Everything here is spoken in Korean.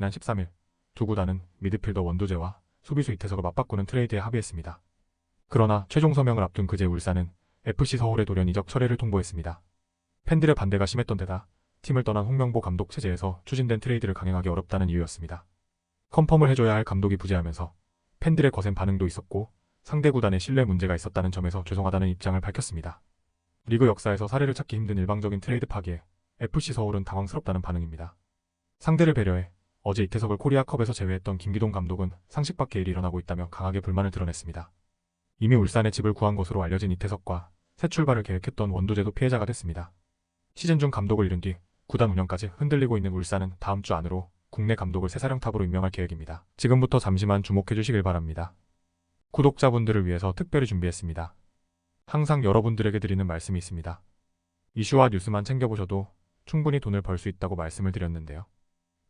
지난 13일 두 구단은 미드필더 원두재와 수비수 이태석을 맞바꾸는 트레이드에 합의했습니다. 그러나 최종 서명을 앞둔 그제 울산은 FC 서울의 돌연 이적 철회를 통보했습니다. 팬들의 반대가 심했던 데다 팀을 떠난 홍명보 감독 체제에서 추진된 트레이드를 강행하기 어렵다는 이유였습니다. 컨펌을 해줘야 할 감독이 부재하면서 팬들의 거센 반응도 있었고 상대 구단의 신뢰 문제가 있었다는 점에서 죄송하다는 입장을 밝혔습니다. 리그 역사에서 사례를 찾기 힘든 일방적인 트레이드 파기에 FC 서울은 당황스럽다는 반응입니다. 상대를 배려해 어제 이태석을 코리아컵에서 제외했던 김기동 감독은 상식 밖의 일이 일어나고 있다며 강하게 불만을 드러냈습니다. 이미 울산에 집을 구한 것으로 알려진 이태석과 새 출발을 계획했던 원두재도 피해자가 됐습니다. 시즌 중 감독을 잃은 뒤 구단 운영까지 흔들리고 있는 울산은 다음 주 안으로 국내 감독을 새 사령탑으로 임명할 계획입니다. 지금부터 잠시만 주목해 주시길 바랍니다. 구독자분들을 위해서 특별히 준비했습니다. 항상 여러분들에게 드리는 말씀이 있습니다. 이슈와 뉴스만 챙겨보셔도 충분히 돈을 벌 수 있다고 말씀을 드렸는데요.